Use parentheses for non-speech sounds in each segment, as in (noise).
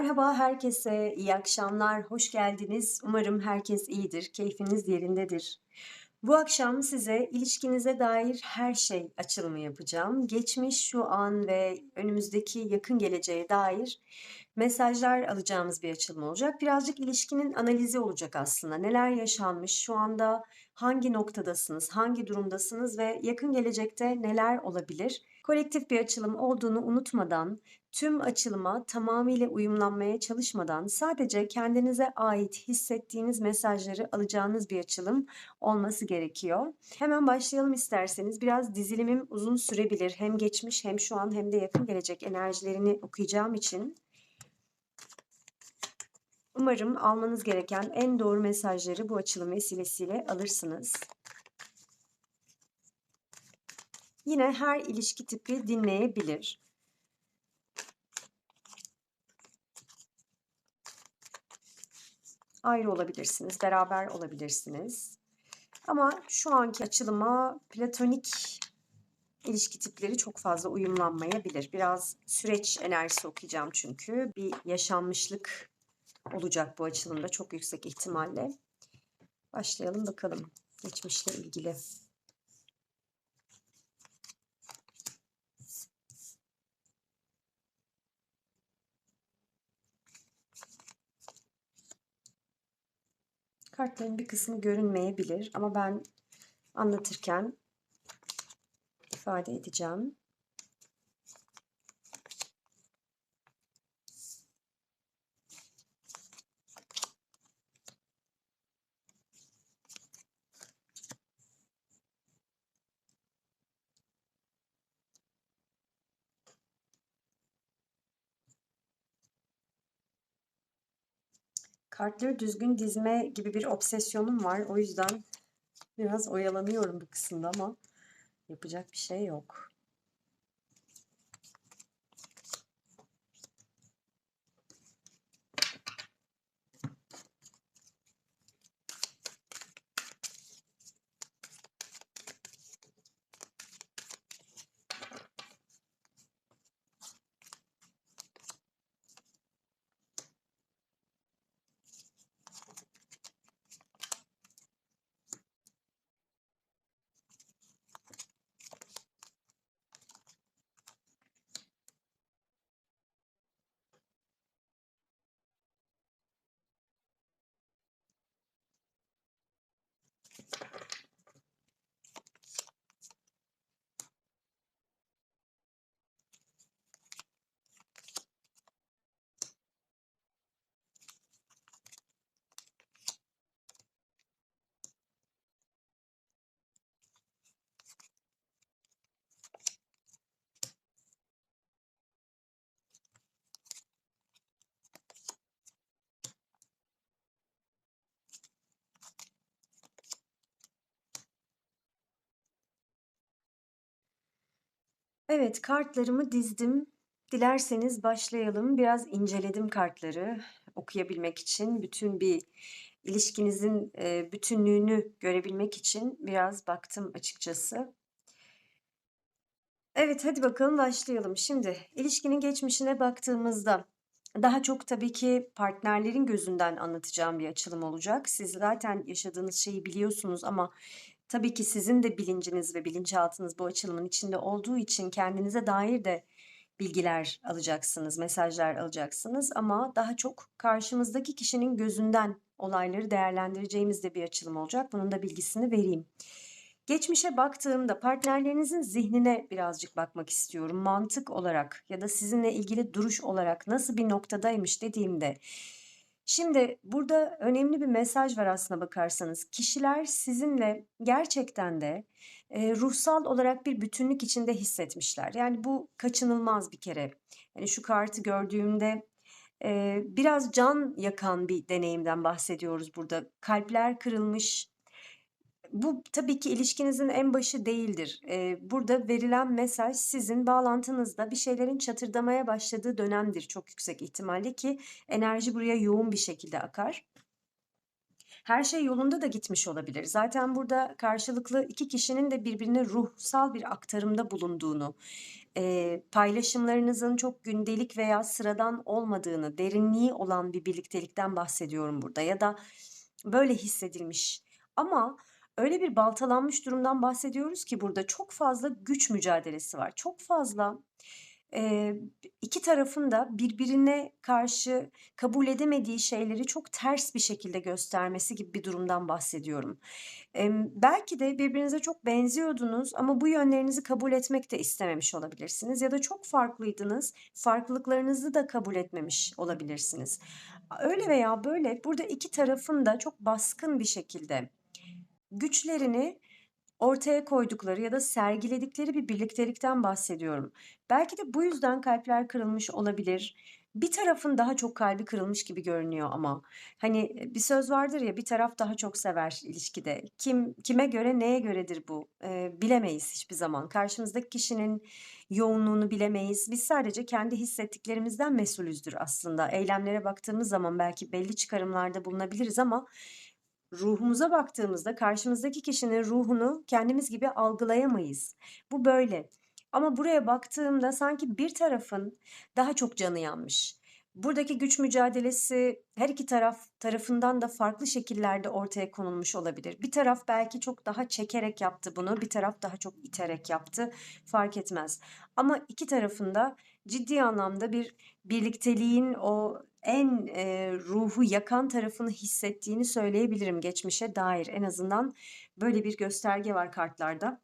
Merhaba herkese, iyi akşamlar, hoş geldiniz. Umarım herkes iyidir, keyfiniz yerindedir. Bu akşam size ilişkinize dair her şey açılımı yapacağım. Geçmiş, şu an ve önümüzdeki yakın geleceğe dair mesajlar alacağımız bir açılım olacak. Birazcık ilişkinin analizi olacak aslında. Neler yaşanmış, şu anda hangi noktadasınız, hangi durumdasınız ve yakın gelecekte neler olabilir? Kolektif bir açılım olduğunu unutmadan, tüm açılıma tamamıyla uyumlanmaya çalışmadan sadece kendinize ait hissettiğiniz mesajları alacağınız bir açılım olması gerekiyor. Hemen başlayalım isterseniz. Biraz dizilimim uzun sürebilir. Hem geçmiş hem şu an hem de yakın gelecek enerjilerini okuyacağım için. Umarım almanız gereken en doğru mesajları bu açılım vesilesiyle alırsınız. Yine her ilişki tipi dinleyebilir. Ayrı olabilirsiniz, beraber olabilirsiniz. Ama şu anki açılıma platonik ilişki tipleri çok fazla uyumlanmayabilir. Biraz süreç enerjisi okuyacağım çünkü. Bir yaşanmışlık olacak bu açılımda çok yüksek ihtimalle. Başlayalım bakalım geçmişle ilgili. Kartların bir kısmı görünmeyebilir ama ben anlatırken ifade edeceğim. Kartları düzgün dizme gibi bir obsesyonum var. O yüzden biraz oyalanıyorum bu kısımda ama yapacak bir şey yok. Evet, kartlarımı dizdim. Dilerseniz başlayalım. Biraz inceledim kartları okuyabilmek için. Bütün bir ilişkinizin e, bütünlüğünü görebilmek için biraz baktım açıkçası. Evet, hadi bakalım başlayalım. Şimdi ilişkinin geçmişine baktığımızda daha çok tabii ki partnerlerin gözünden anlatacağım bir açılım olacak. Siz zaten yaşadığınız şeyi biliyorsunuz ama Tabii ki sizin de bilinciniz ve bilinçaltınız bu açılımın içinde olduğu için kendinize dair de bilgiler alacaksınız, mesajlar alacaksınız ama daha çok karşımızdaki kişinin gözünden olayları değerlendireceğimiz de bir açılım olacak. Bunun da bilgisini vereyim. Geçmişe baktığımda partnerlerinizin zihnine birazcık bakmak istiyorum. Mantık olarak ya da sizinle ilgili duruş olarak nasıl bir noktadaymış dediğimde Şimdi burada önemli bir mesaj var aslına bakarsanız. Kişiler sizinle gerçekten de e, ruhsal olarak bir bütünlük içinde hissetmişler. Yani bu kaçınılmaz bir kere. Yani şu kartı gördüğümde e, biraz can yakan bir deneyimden bahsediyoruz burada. Kalpler kırılmış, bu tabii ki ilişkinizin en başı değildir. Eee, burada verilen mesaj sizin bağlantınızda bir şeylerin çatırdamaya başladığı dönemdir çok yüksek ihtimalle ki enerji buraya yoğun bir şekilde akar. her şey yolunda da gitmiş olabilir. Zaten burada karşılıklı iki kişinin de birbirine ruhsal bir aktarımda bulunduğunu, eee, paylaşımlarınızın çok gündelik veya sıradan olmadığını, derinliği olan bir birliktelikten bahsediyorum burada ya da böyle hissedilmiş. Ama öyle bir baltalanmış durumdan bahsediyoruz ki burada çok fazla güç mücadelesi var. Çok fazla Eee, 2 tarafın da birbirine karşı kabul edemediği şeyleri çok ters bir şekilde göstermesi gibi bir durumdan bahsediyorum. Emm, belki de birbirinize çok benziyordunuz ama bu yönlerinizi kabul etmek de istememiş olabilirsiniz ya da çok farklıydınız, farklılıklarınızı da kabul etmemiş olabilirsiniz. öyle veya böyle burada 2 tarafın da çok baskın bir şekilde güçlerini ortaya koydukları ya da sergiledikleri bir birliktelikten bahsediyorum. Belki de bu yüzden kalpler kırılmış olabilir. Bir tarafın daha çok kalbi kırılmış gibi görünüyor ama. Hani bir söz vardır ya bir taraf daha çok sever ilişkide. Kim kime göre neye göredir bu? Eee, bilemeyiz hiçbir zaman. Karşımızdaki kişinin yoğunluğunu bilemeyiz. Biz sadece kendi hissettiklerimizden mesulüzdür aslında. Eylemlere baktığımız zaman belki belli çıkarımlarda bulunabiliriz ama ruhumuza baktığımızda karşımızdaki kişinin ruhunu kendimiz gibi algılayamayız. Bu böyle. Ama buraya baktığımda sanki bir tarafın daha çok canı yanmış. Buradaki güç mücadelesi her iki taraf tarafından da farklı şekillerde ortaya konulmuş olabilir. Bir taraf belki çok daha çekerek yaptı bunu, bir taraf daha çok iterek yaptı. Fark etmez. Ama iki tarafında ciddi anlamda bir birlikteliğin o en, eee, ruhu yakan tarafını hissettiğini söyleyebilirim geçmişe dair. En azından böyle bir gösterge var kartlarda.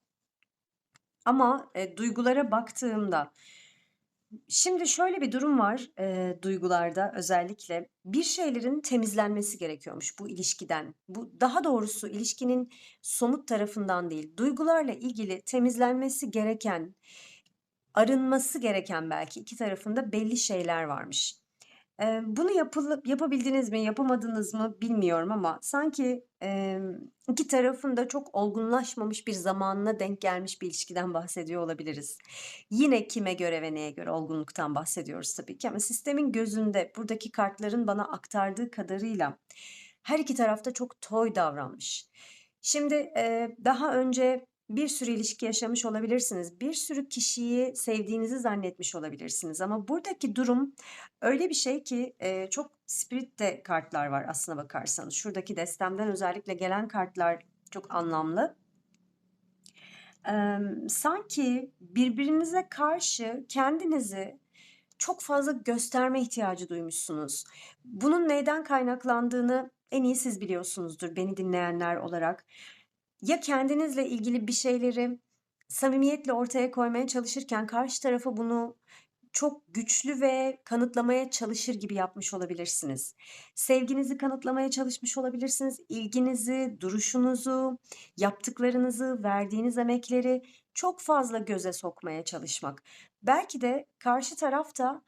Ama, eee, duygulara baktığımda şimdi şöyle bir durum var, eee, duygularda özellikle. Bir şeylerin temizlenmesi gerekiyormuş bu ilişkiden. Bu daha doğrusu ilişkinin somut tarafından değil, duygularla ilgili temizlenmesi gereken, arınması gereken belki iki tarafında belli şeyler varmış. Eee, bunu yapılıp yapabildiniz mi, yapamadınız mı bilmiyorum ama sanki, emm, 2 tarafın da çok olgunlaşmamış bir zamanına denk gelmiş bir ilişkiden bahsediyor olabiliriz. Yine kime göre ve neye göre olgunluktan bahsediyoruz tabii ki ama sistemin gözünde buradaki kartların bana aktardığı kadarıyla her iki tarafta çok toy davranmış. Şimdi, eee, daha önce bir sürü ilişki yaşamış olabilirsiniz. Bir sürü kişiyi sevdiğinizi zannetmiş olabilirsiniz ama buradaki durum öyle bir şey ki, eee, çok spirit de kartlar var aslına bakarsanız. Şuradaki destemden özellikle gelen kartlar çok anlamlı. Emm, sanki birbirinize karşı kendinizi çok fazla gösterme ihtiyacı duymuşsunuz. Bunun neyden kaynaklandığını en iyi siz biliyorsunuzdur beni dinleyenler olarak. Ya kendinizle ilgili bir şeyleri samimiyetle ortaya koymaya çalışırken karşı tarafa bunu çok güçlü ve kanıtlamaya çalışır gibi yapmış olabilirsiniz. Sevginizi kanıtlamaya çalışmış olabilirsiniz. İlginizi, duruşunuzu, yaptıklarınızı, verdiğiniz emekleri çok fazla göze sokmaya çalışmak. Belki de karşı taraf da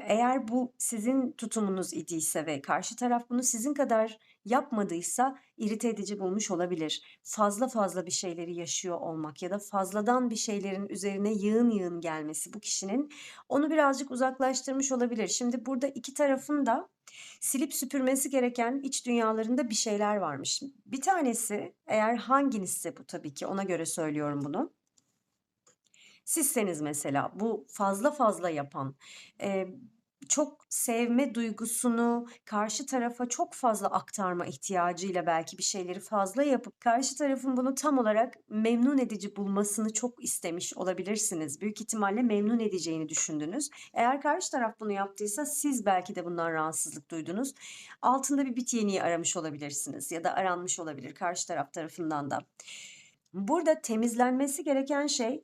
eğer bu sizin tutumunuz idiyse ve karşı taraf bunu sizin kadar yapmadıysa irite edici bulmuş olabilir. Fazla fazla bir şeyleri yaşıyor olmak ya da fazladan bir şeylerin üzerine yığın yığın gelmesi bu kişinin onu birazcık uzaklaştırmış olabilir. Şimdi burada iki tarafın da silip süpürmesi gereken iç dünyalarında bir şeyler varmış. Bir tanesi eğer hanginizse bu tabii ki ona göre söylüyorum bunu. Sizseniz mesela bu fazla fazla yapan, eee, çok sevme duygusunu karşı tarafa çok fazla aktarma ihtiyacıyla belki bir şeyleri fazla yapıp karşı tarafın bunu tam olarak memnun edici bulmasını çok istemiş olabilirsiniz. Büyük ihtimalle memnun edeceğini düşündünüz. Eğer karşı taraf bunu yaptıysa siz belki de bundan rahatsızlık duydunuz. Altında bir bit yeniği aramış olabilirsiniz ya da aranmış olabilir karşı taraf tarafından da. Burada temizlenmesi gereken şey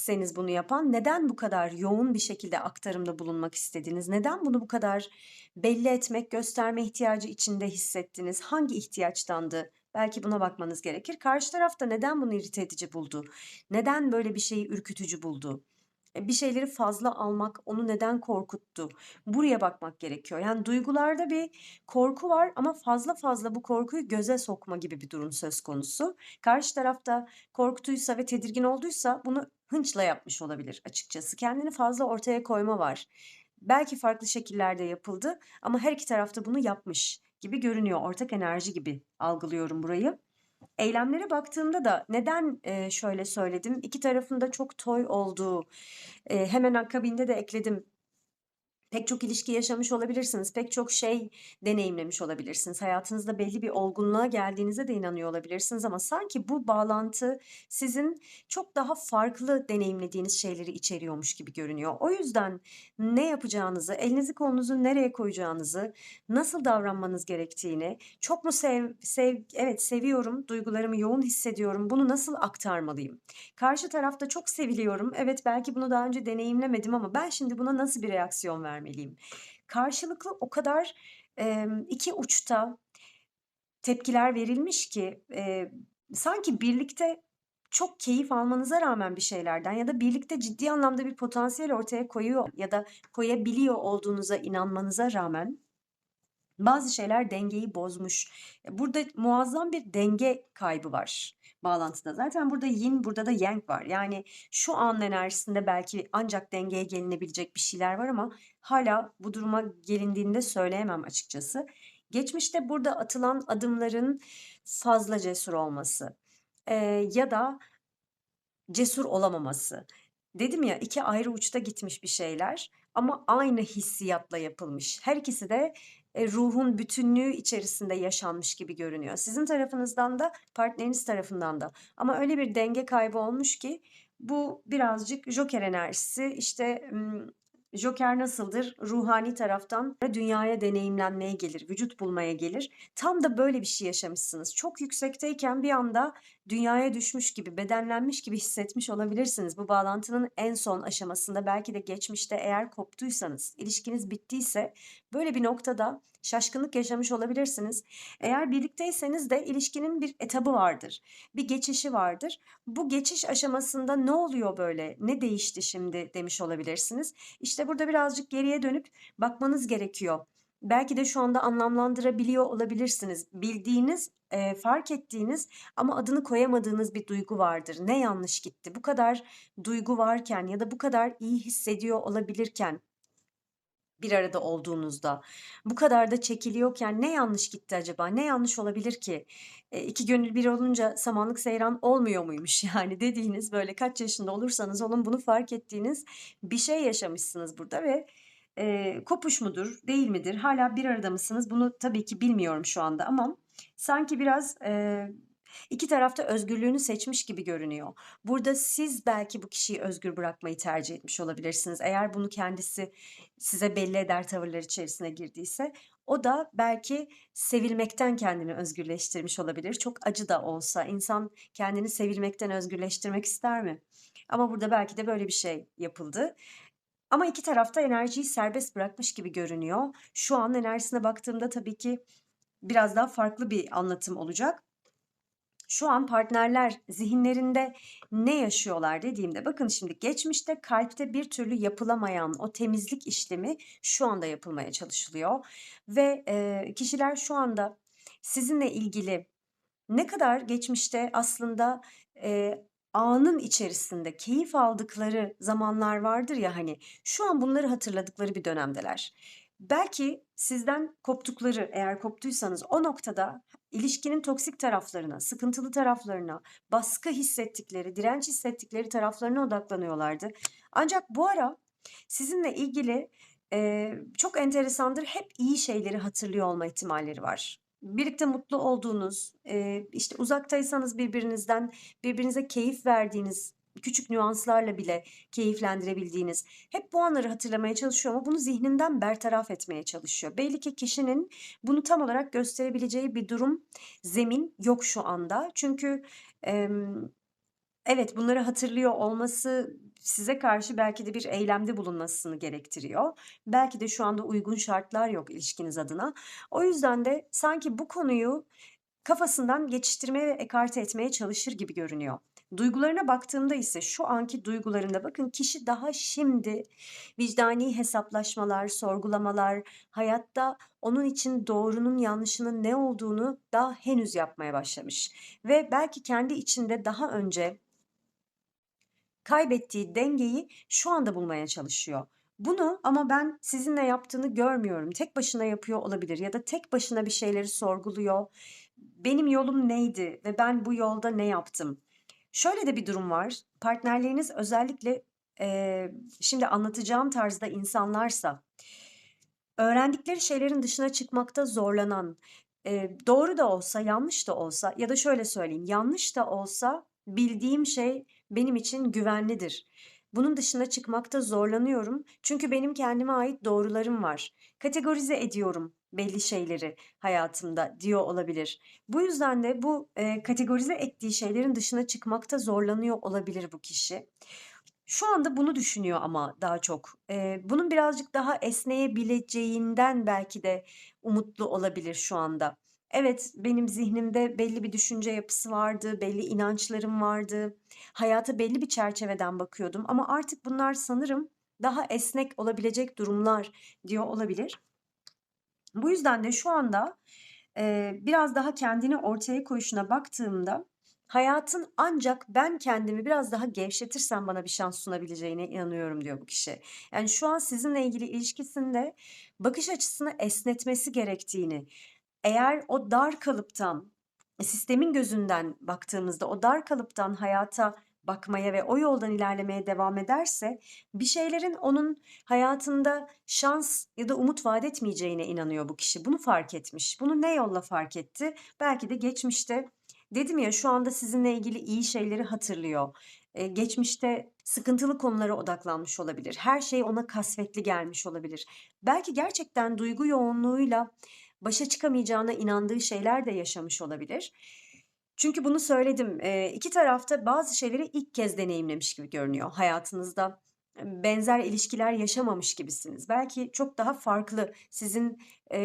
sizseniz bunu yapan neden bu kadar yoğun bir şekilde aktarımda bulunmak istediniz? Neden bunu bu kadar belli etmek, gösterme ihtiyacı içinde hissettiniz? Hangi ihtiyaçtandı? Belki buna bakmanız gerekir. Karşı taraf da neden bunu irite edici buldu? Neden böyle bir şeyi ürkütücü buldu? E, bir şeyleri fazla almak onu neden korkuttu? Buraya bakmak gerekiyor. Yani duygularda bir korku var ama fazla fazla bu korkuyu göze sokma gibi bir durum söz konusu. Karşı tarafta korktuysa ve tedirgin olduysa bunu hınçla yapmış olabilir açıkçası. Kendini fazla ortaya koyma var. Belki farklı şekillerde yapıldı ama her iki tarafta bunu yapmış. gibi görünüyor. Ortak enerji gibi algılıyorum burayı. Eylemlere baktığımda da neden e, şöyle söyledim? İki tarafında çok toy olduğu, e, hemen akabinde de ekledim. Pek çok ilişki yaşamış olabilirsiniz. Pek çok şey deneyimlemiş olabilirsiniz. Hayatınızda belli bir olgunluğa geldiğinize de inanıyor olabilirsiniz ama sanki bu bağlantı sizin çok daha farklı deneyimlediğiniz şeyleri içeriyormuş gibi görünüyor. O yüzden ne yapacağınızı, elinizi kolunuzu nereye koyacağınızı, nasıl davranmanız gerektiğini, çok mu sev, sev evet seviyorum, duygularımı yoğun hissediyorum, bunu nasıl aktarmalıyım? Karşı tarafta çok seviliyorum, evet belki bunu daha önce deneyimlemedim ama ben şimdi buna nasıl bir reaksiyon vermeliyim? Karşılıklı o kadar e, iki uçta tepkiler verilmiş ki e, sanki birlikte çok keyif almanıza rağmen bir şeylerden ya da birlikte ciddi anlamda bir potansiyel ortaya koyuyor ya da koyabiliyor olduğunuza inanmanıza rağmen bazı şeyler dengeyi bozmuş. Burada muazzam bir denge kaybı var bağlantıda. Zaten burada yin, burada da yang var. Yani şu an enerjisinde belki ancak dengeye gelinebilecek bir şeyler var ama hala bu duruma gelindiğinde söyleyemem açıkçası. Geçmişte burada atılan adımların fazla cesur olması e, ya da cesur olamaması. Dedim ya iki ayrı uçta gitmiş bir şeyler ama aynı hissiyatla yapılmış. Her ikisi de e, ruhun bütünlüğü içerisinde yaşanmış gibi görünüyor. Sizin tarafınızdan da partneriniz tarafından da. Ama öyle bir denge kaybı olmuş ki bu birazcık Joker enerjisi. İşte Joker nasıldır? Ruhani taraftan dünyaya deneyimlenmeye gelir, vücut bulmaya gelir. Tam da böyle bir şey yaşamışsınız. Çok yüksekteyken bir anda dünyaya düşmüş gibi, bedenlenmiş gibi hissetmiş olabilirsiniz. Bu bağlantının en son aşamasında belki de geçmişte eğer koptuysanız, ilişkiniz bittiyse böyle bir noktada şaşkınlık yaşamış olabilirsiniz. Eğer birlikteyseniz de ilişkinin bir etabı vardır. Bir geçişi vardır. Bu geçiş aşamasında ne oluyor böyle? Ne değişti şimdi demiş olabilirsiniz. İşte burada birazcık geriye dönüp bakmanız gerekiyor. Belki de şu anda anlamlandırabiliyor olabilirsiniz. Bildiğiniz, e, fark ettiğiniz ama adını koyamadığınız bir duygu vardır. Ne yanlış gitti? Bu kadar duygu varken ya da bu kadar iyi hissediyor olabilirken bir arada olduğunuzda bu kadar da çekiliyorken ne yanlış gitti acaba? Ne yanlış olabilir ki? E, iki gönül bir olunca samanlık seyran olmuyor muymuş (laughs) yani dediğiniz böyle kaç yaşında olursanız olun bunu fark ettiğiniz bir şey yaşamışsınız burada ve e, kopuş mudur değil midir? Hala bir arada mısınız? Bunu tabii ki bilmiyorum şu anda ama sanki biraz e, İki tarafta özgürlüğünü seçmiş gibi görünüyor. Burada siz belki bu kişiyi özgür bırakmayı tercih etmiş olabilirsiniz. Eğer bunu kendisi size belli eder tavırlar içerisine girdiyse o da belki sevilmekten kendini özgürleştirmiş olabilir. Çok acı da olsa insan kendini sevilmekten özgürleştirmek ister mi? Ama burada belki de böyle bir şey yapıldı. Ama iki tarafta enerjiyi serbest bırakmış gibi görünüyor. Şu an enerjisine baktığımda tabii ki biraz daha farklı bir anlatım olacak şu an partnerler zihinlerinde ne yaşıyorlar dediğimde bakın şimdi geçmişte kalpte bir türlü yapılamayan o temizlik işlemi şu anda yapılmaya çalışılıyor ve e, kişiler şu anda sizinle ilgili ne kadar geçmişte aslında e, anın içerisinde keyif aldıkları zamanlar vardır ya hani şu an bunları hatırladıkları bir dönemdeler. Belki sizden koptukları eğer koptuysanız o noktada ilişkinin toksik taraflarına, sıkıntılı taraflarına, baskı hissettikleri, direnç hissettikleri taraflarına odaklanıyorlardı. Ancak bu ara sizinle ilgili e, çok enteresandır hep iyi şeyleri hatırlıyor olma ihtimalleri var. Birlikte mutlu olduğunuz, e, işte uzaktaysanız birbirinizden birbirinize keyif verdiğiniz küçük nüanslarla bile keyiflendirebildiğiniz hep bu anları hatırlamaya çalışıyor ama bunu zihninden bertaraf etmeye çalışıyor. Belli ki kişinin bunu tam olarak gösterebileceği bir durum, zemin yok şu anda. Çünkü evet bunları hatırlıyor olması size karşı belki de bir eylemde bulunmasını gerektiriyor. Belki de şu anda uygun şartlar yok ilişkiniz adına. O yüzden de sanki bu konuyu kafasından geçiştirmeye ve ekarte etmeye çalışır gibi görünüyor. Duygularına baktığımda ise şu anki duygularında bakın kişi daha şimdi vicdani hesaplaşmalar, sorgulamalar, hayatta onun için doğrunun yanlışının ne olduğunu daha henüz yapmaya başlamış. Ve belki kendi içinde daha önce kaybettiği dengeyi şu anda bulmaya çalışıyor. Bunu ama ben sizinle yaptığını görmüyorum. Tek başına yapıyor olabilir ya da tek başına bir şeyleri sorguluyor. Benim yolum neydi ve ben bu yolda ne yaptım? Şöyle de bir durum var. Partnerleriniz özellikle eee, şimdi anlatacağım tarzda insanlarsa öğrendikleri şeylerin dışına çıkmakta zorlanan, eee, doğru da olsa, yanlış da olsa ya da şöyle söyleyeyim, yanlış da olsa bildiğim şey benim için güvenlidir. Bunun dışına çıkmakta zorlanıyorum çünkü benim kendime ait doğrularım var. Kategorize ediyorum belli şeyleri hayatımda diyor olabilir. Bu yüzden de bu eee, kategorize ettiği şeylerin dışına çıkmakta zorlanıyor olabilir bu kişi. Şu anda bunu düşünüyor ama daha çok. Eee, bunun birazcık daha esneyebileceğinden belki de umutlu olabilir şu anda. Evet, benim zihnimde belli bir düşünce yapısı vardı, belli inançlarım vardı. Hayata belli bir çerçeveden bakıyordum ama artık bunlar sanırım daha esnek olabilecek durumlar diyor olabilir. Bu yüzden de şu anda eee, biraz daha kendini ortaya koyuşuna baktığımda hayatın ancak ben kendimi biraz daha gevşetirsem bana bir şans sunabileceğine inanıyorum diyor bu kişi. Yani şu an sizinle ilgili ilişkisinde bakış açısını esnetmesi gerektiğini, eğer o dar kalıptan, sistemin gözünden baktığımızda o dar kalıptan hayata bakmaya ve o yoldan ilerlemeye devam ederse bir şeylerin onun hayatında şans ya da umut vaat etmeyeceğine inanıyor bu kişi. Bunu fark etmiş. Bunu ne yolla fark etti? Belki de geçmişte dedim ya şu anda sizinle ilgili iyi şeyleri hatırlıyor. Ee, geçmişte sıkıntılı konulara odaklanmış olabilir. Her şey ona kasvetli gelmiş olabilir. Belki gerçekten duygu yoğunluğuyla başa çıkamayacağına inandığı şeyler de yaşamış olabilir. Çünkü bunu söyledim. Eee, iki tarafta bazı şeyleri ilk kez deneyimlemiş gibi görünüyor hayatınızda. Benzer ilişkiler yaşamamış gibisiniz. Belki çok daha farklı, sizin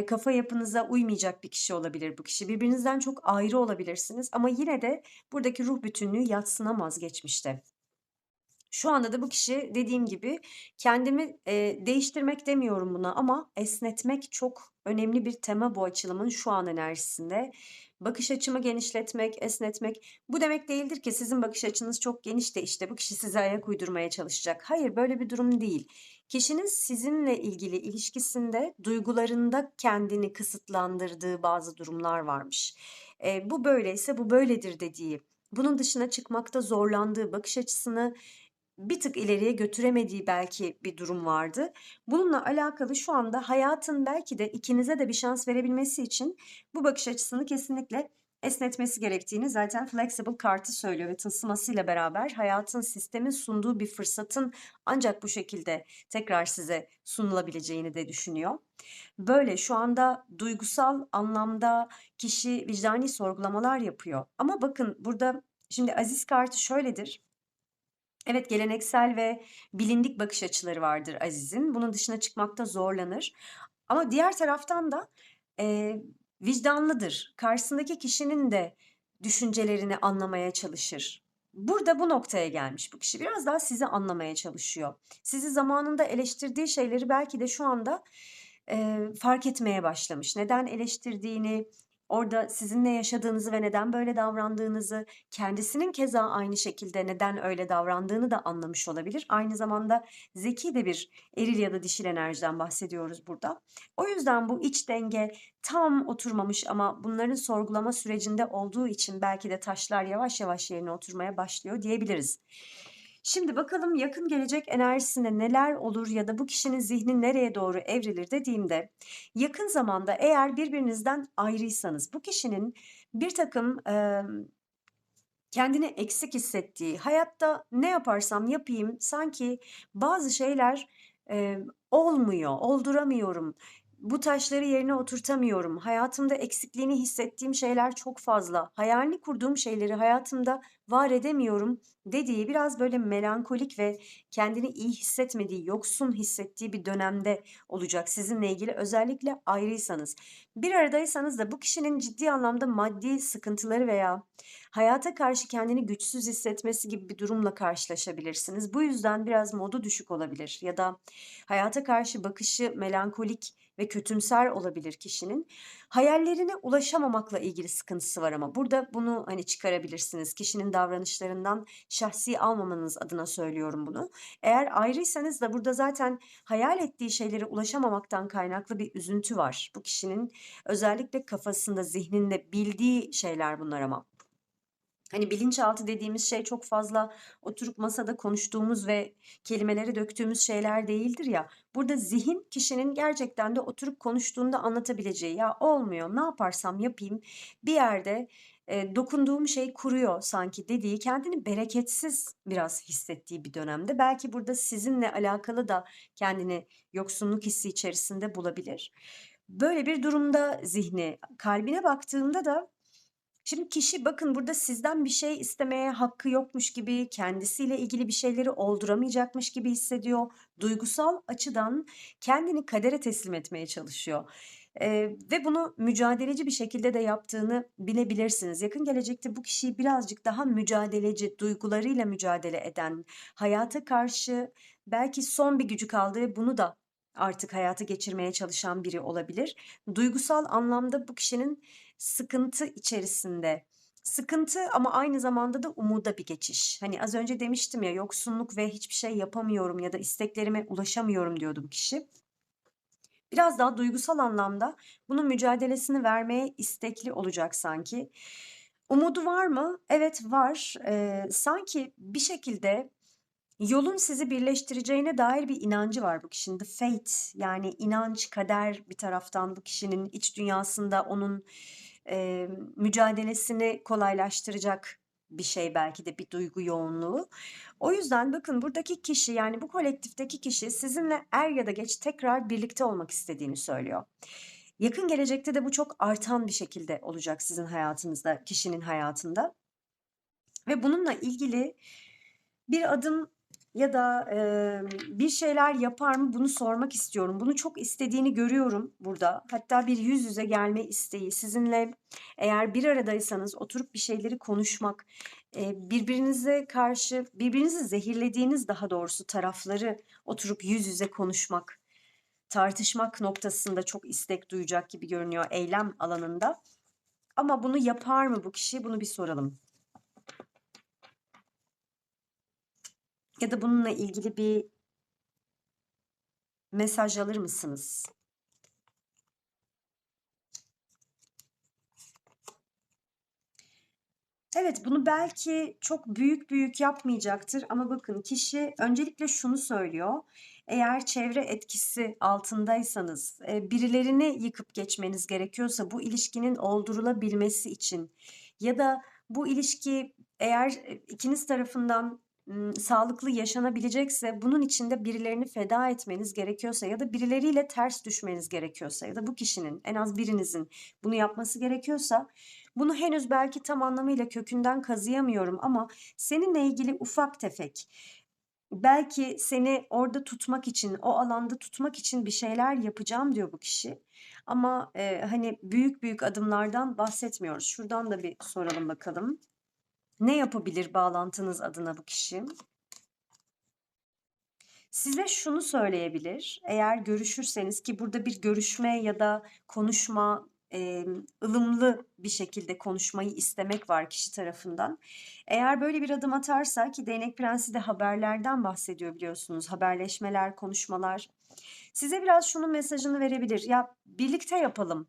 kafa yapınıza uymayacak bir kişi olabilir bu kişi. Birbirinizden çok ayrı olabilirsiniz ama yine de buradaki ruh bütünlüğü yadsınamaz geçmişte. Şu anda da bu kişi dediğim gibi kendimi eee, değiştirmek demiyorum buna ama esnetmek çok önemli bir tema bu açılımın şu an enerjisinde. Bakış açımı genişletmek, esnetmek bu demek değildir ki sizin bakış açınız çok geniş de işte bu kişi size ayak uydurmaya çalışacak. Hayır böyle bir durum değil. Kişinin sizinle ilgili ilişkisinde duygularında kendini kısıtlandırdığı bazı durumlar varmış. E, bu böyleyse bu böyledir dediği, bunun dışına çıkmakta zorlandığı bakış açısını bir tık ileriye götüremediği belki bir durum vardı. Bununla alakalı şu anda hayatın belki de ikinize de bir şans verebilmesi için bu bakış açısını kesinlikle esnetmesi gerektiğini zaten flexible kartı söylüyor ve tılsımasıyla beraber hayatın sistemin sunduğu bir fırsatın ancak bu şekilde tekrar size sunulabileceğini de düşünüyor. Böyle şu anda duygusal anlamda kişi vicdani sorgulamalar yapıyor. Ama bakın burada şimdi Aziz kartı şöyledir. Evet, geleneksel ve bilindik bakış açıları vardır Aziz'in. Bunun dışına çıkmakta zorlanır. Ama diğer taraftan da eee, vicdanlıdır. Karşısındaki kişinin de düşüncelerini anlamaya çalışır. Burada bu noktaya gelmiş bu kişi. Biraz daha sizi anlamaya çalışıyor. Sizi zamanında eleştirdiği şeyleri belki de şu anda eee, fark etmeye başlamış. Neden eleştirdiğini, Orada sizinle yaşadığınızı ve neden böyle davrandığınızı, kendisinin keza aynı şekilde neden öyle davrandığını da anlamış olabilir. Aynı zamanda zeki de bir eril ya da dişil enerjiden bahsediyoruz burada. O yüzden bu iç denge tam oturmamış ama bunların sorgulama sürecinde olduğu için belki de taşlar yavaş yavaş yerine oturmaya başlıyor diyebiliriz. Şimdi bakalım yakın gelecek enerjisinde neler olur ya da bu kişinin zihni nereye doğru evrilir dediğimde yakın zamanda eğer birbirinizden ayrıysanız bu kişinin bir takım e, kendini eksik hissettiği, hayatta ne yaparsam yapayım sanki bazı şeyler e, olmuyor, olduramıyorum bu taşları yerine oturtamıyorum. Hayatımda eksikliğini hissettiğim şeyler çok fazla. Hayalini kurduğum şeyleri hayatımda var edemiyorum dediği biraz böyle melankolik ve kendini iyi hissetmediği, yoksun hissettiği bir dönemde olacak sizinle ilgili özellikle ayrıysanız. Bir aradaysanız da bu kişinin ciddi anlamda maddi sıkıntıları veya hayata karşı kendini güçsüz hissetmesi gibi bir durumla karşılaşabilirsiniz. Bu yüzden biraz modu düşük olabilir ya da hayata karşı bakışı melankolik ve kötümser olabilir kişinin. Hayallerine ulaşamamakla ilgili sıkıntısı var ama burada bunu hani çıkarabilirsiniz. Kişinin davranışlarından şahsi almamanız adına söylüyorum bunu. Eğer ayrıysanız da burada zaten hayal ettiği şeylere ulaşamamaktan kaynaklı bir üzüntü var. Bu kişinin özellikle kafasında, zihninde bildiği şeyler bunlar ama. Hani bilinçaltı dediğimiz şey çok fazla oturup masada konuştuğumuz ve kelimeleri döktüğümüz şeyler değildir ya. Burada zihin kişinin gerçekten de oturup konuştuğunda anlatabileceği ya olmuyor ne yaparsam yapayım bir yerde e, dokunduğum şey kuruyor sanki dediği kendini bereketsiz biraz hissettiği bir dönemde. Belki burada sizinle alakalı da kendini yoksunluk hissi içerisinde bulabilir. Böyle bir durumda zihni kalbine baktığımda da Şimdi kişi bakın burada sizden bir şey istemeye hakkı yokmuş gibi, kendisiyle ilgili bir şeyleri olduramayacakmış gibi hissediyor. Duygusal açıdan kendini kadere teslim etmeye çalışıyor. Ee, ve bunu mücadeleci bir şekilde de yaptığını bilebilirsiniz. Yakın gelecekte bu kişiyi birazcık daha mücadeleci, duygularıyla mücadele eden, hayata karşı belki son bir gücü kaldığı bunu da artık hayata geçirmeye çalışan biri olabilir. Duygusal anlamda bu kişinin sıkıntı içerisinde. Sıkıntı ama aynı zamanda da umuda bir geçiş. Hani az önce demiştim ya yoksunluk ve hiçbir şey yapamıyorum ya da isteklerime ulaşamıyorum diyordu bu kişi. Biraz daha duygusal anlamda bunun mücadelesini vermeye istekli olacak sanki. Umudu var mı? Evet var. Ee, sanki bir şekilde Yolun sizi birleştireceğine dair bir inancı var bu kişinin. The fate yani inanç, kader bir taraftan bu kişinin iç dünyasında onun e, mücadelesini kolaylaştıracak bir şey belki de bir duygu yoğunluğu. O yüzden bakın buradaki kişi yani bu kolektifteki kişi sizinle er ya da geç tekrar birlikte olmak istediğini söylüyor. Yakın gelecekte de bu çok artan bir şekilde olacak sizin hayatınızda, kişinin hayatında. Ve bununla ilgili bir adım ya da e, bir şeyler yapar mı bunu sormak istiyorum. Bunu çok istediğini görüyorum burada. Hatta bir yüz yüze gelme isteği. Sizinle eğer bir aradaysanız oturup bir şeyleri konuşmak, e, birbirinize karşı, birbirinizi zehirlediğiniz daha doğrusu tarafları oturup yüz yüze konuşmak, tartışmak noktasında çok istek duyacak gibi görünüyor eylem alanında. Ama bunu yapar mı bu kişi? Bunu bir soralım. Ya da bununla ilgili bir mesaj alır mısınız? Evet, bunu belki çok büyük büyük yapmayacaktır ama bakın kişi öncelikle şunu söylüyor. Eğer çevre etkisi altındaysanız, e, birilerini yıkıp geçmeniz gerekiyorsa bu ilişkinin oldurulabilmesi için ya da bu ilişki eğer e, ikiniz tarafından sağlıklı yaşanabilecekse bunun içinde birilerini feda etmeniz gerekiyorsa ya da birileriyle ters düşmeniz gerekiyorsa ya da bu kişinin en az birinizin bunu yapması gerekiyorsa bunu henüz belki tam anlamıyla kökünden kazıyamıyorum ama seninle ilgili ufak tefek belki seni orada tutmak için, o alanda tutmak için bir şeyler yapacağım diyor bu kişi. Ama e, hani büyük büyük adımlardan bahsetmiyoruz. Şuradan da bir soralım bakalım. Ne yapabilir bağlantınız adına bu kişi? Size şunu söyleyebilir. Eğer görüşürseniz ki burada bir görüşme ya da konuşma, e, ılımlı bir şekilde konuşmayı istemek var kişi tarafından. Eğer böyle bir adım atarsa ki Değnek Prensi de haberlerden bahsediyor biliyorsunuz. Haberleşmeler, konuşmalar. Size biraz şunun mesajını verebilir. Ya birlikte yapalım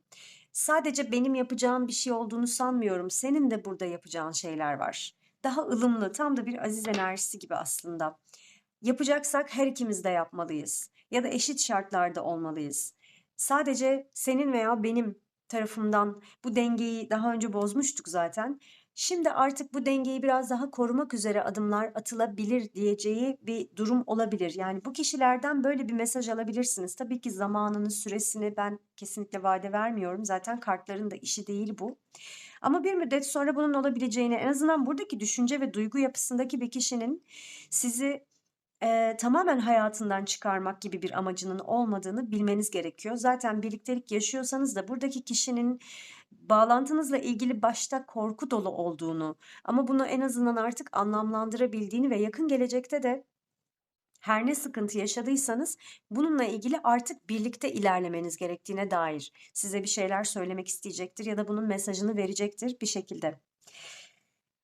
sadece benim yapacağım bir şey olduğunu sanmıyorum. Senin de burada yapacağın şeyler var. Daha ılımlı, tam da bir aziz enerjisi gibi aslında. Yapacaksak her ikimiz de yapmalıyız. Ya da eşit şartlarda olmalıyız. Sadece senin veya benim tarafımdan bu dengeyi daha önce bozmuştuk zaten. Şimdi artık bu dengeyi biraz daha korumak üzere adımlar atılabilir diyeceği bir durum olabilir. Yani bu kişilerden böyle bir mesaj alabilirsiniz. Tabii ki zamanını, süresini ben kesinlikle vade vermiyorum. Zaten kartların da işi değil bu. Ama bir müddet sonra bunun olabileceğini en azından buradaki düşünce ve duygu yapısındaki bir kişinin sizi e, tamamen hayatından çıkarmak gibi bir amacının olmadığını bilmeniz gerekiyor. Zaten birliktelik yaşıyorsanız da buradaki kişinin bağlantınızla ilgili başta korku dolu olduğunu ama bunu en azından artık anlamlandırabildiğini ve yakın gelecekte de her ne sıkıntı yaşadıysanız bununla ilgili artık birlikte ilerlemeniz gerektiğine dair size bir şeyler söylemek isteyecektir ya da bunun mesajını verecektir bir şekilde.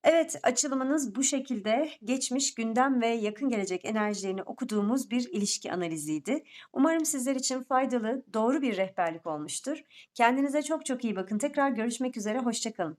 Evet, açılımınız bu şekilde geçmiş, gündem ve yakın gelecek enerjilerini okuduğumuz bir ilişki analiziydi. Umarım sizler için faydalı, doğru bir rehberlik olmuştur. Kendinize çok çok iyi bakın. Tekrar görüşmek üzere, hoşça kalın.